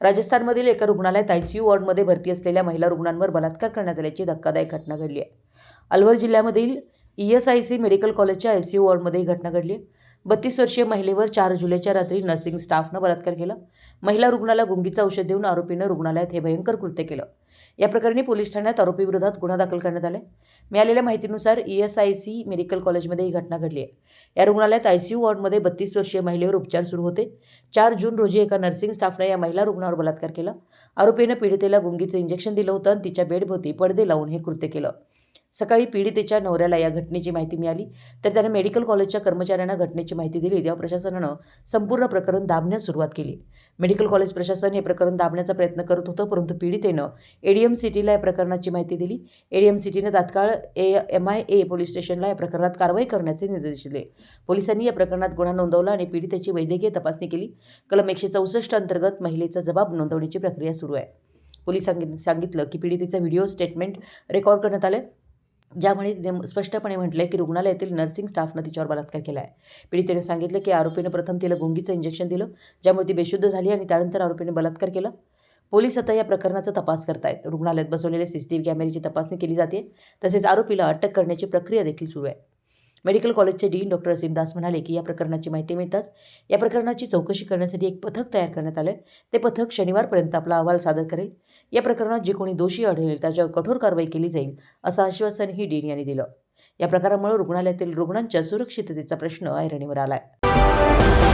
राजस्थानमधील एका रुग्णालयात आयसीयू वॉर्डमध्ये भरती असलेल्या महिला रुग्णांवर बलात्कार करण्यात आल्याची धक्कादायक घटना घडली आहे. अलवर जिल्ह्यामधील E S I C medical कॉलेजच्या आय सी वॉर्डमध्ये ही घटना घडली आहे. बत्तीस वर्षीय महिलेवर चार जुलैच्या रात्री नर्सिंग स्टाफनं बलात्कार केला. महिला रुग्णाला गुंगीचं औषध देऊन आरोपीनं रुग्णालयात हे भयंकर कृत्य केलं. या प्रकरणी पोलीस ठाण्यात आरोपीविरोधात गुन्हा दाखल करण्यात आला मिळालेल्या माहितीनुसार E S I C medical कॉलेजमध्ये ही घटना घडली आहे. या रुग्णालयात आय सी यू वॉर्डमध्ये बत्तीस वर्षीय महिलेवर उपचार सुरू होते. चार जून रोजी एका नर्सिंग स्टाफनं या महिला रुग्णावर बलात्कार केला. आरोपीनं पीडितेला गुंगीचं इंजेक्शन दिलं होतं आणि तिच्या बेडभोवती पडदे लावून हे कृत्य केलं. सकाळी पीडितेच्या नवऱ्याला या घटनेची माहिती मिळाली. तर त्याने मेडिकल कॉलेजच्या कर्मचाऱ्यांना घटनेची माहिती दिली. तेव्हा प्रशासनानं संपूर्ण प्रकरण दाबण्यास सुरुवात केली. मेडिकल कॉलेज प्रशासन हे प्रकरण दाबण्याचा प्रयत्न करत होतं परंतु पीडितेनं एडीएम सिटीला या प्रकरणाची माहिती दिली. एडीएम सिटीनं तात्काळ A M I A police स्टेशनला या प्रकरणात कारवाई करण्याचे निर्देश दिले. पोलिसांनी या प्रकरणात गुन्हा नोंदवला आणि पीडितेची वैद्यकीय तपासणी केली. कलम एकशे चौसष्ट अंतर्गत महिलेचा जबाब नोंदवण्याची प्रक्रिया सुरू आहे. पोलिसांनी सांगितलं की पीडितेचा व्हिडिओ स्टेटमेंट रेकॉर्ड करण्यात आले. ज्यामुळे स्पष्टपणे म्हटलं आहे की रुग्णालयातील नर्सिंग स्टाफनं तिच्यावर बलात्कार केला आहे पीडितेने सांगितलं की आरोपीनं प्रथम तिला गुंगीचं इंजेक्शन दिलं ज्यामुळे ती बेशुद्ध झाली आणि त्यानंतर आरोपीने बलात्कार केला. पोलीस आता या प्रकरणाचा तपास करतायत. रुग्णालयात बसवलेल्या सीसीटीव्ही कॅमेऱ्याची तपासणी केली जाते. तसेच आरोपीला अटक करण्याची प्रक्रिया देखील सुरू आहे. मेडिकल कॉलेजचे डीन डॉक्टर असीमदास म्हणाले की या प्रकरणाची माहिती मिळताच या प्रकरणाची चौकशी करण्यासाठी एक पथक तयार करण्यात आलं ते पथक शनिवारपर्यंत आपला अहवाल सादर करेल. या प्रकरणात जे कोणी दोषी आढळेल त्याच्यावर कठोर कारवाई केली जाईल असं आश्वासनही डीन यांनी दिलं. या प्रकारामुळे रुग्णालयातील रुग्णांच्या सुरक्षिततेचा प्रश्न ऐरणीवर आला आहे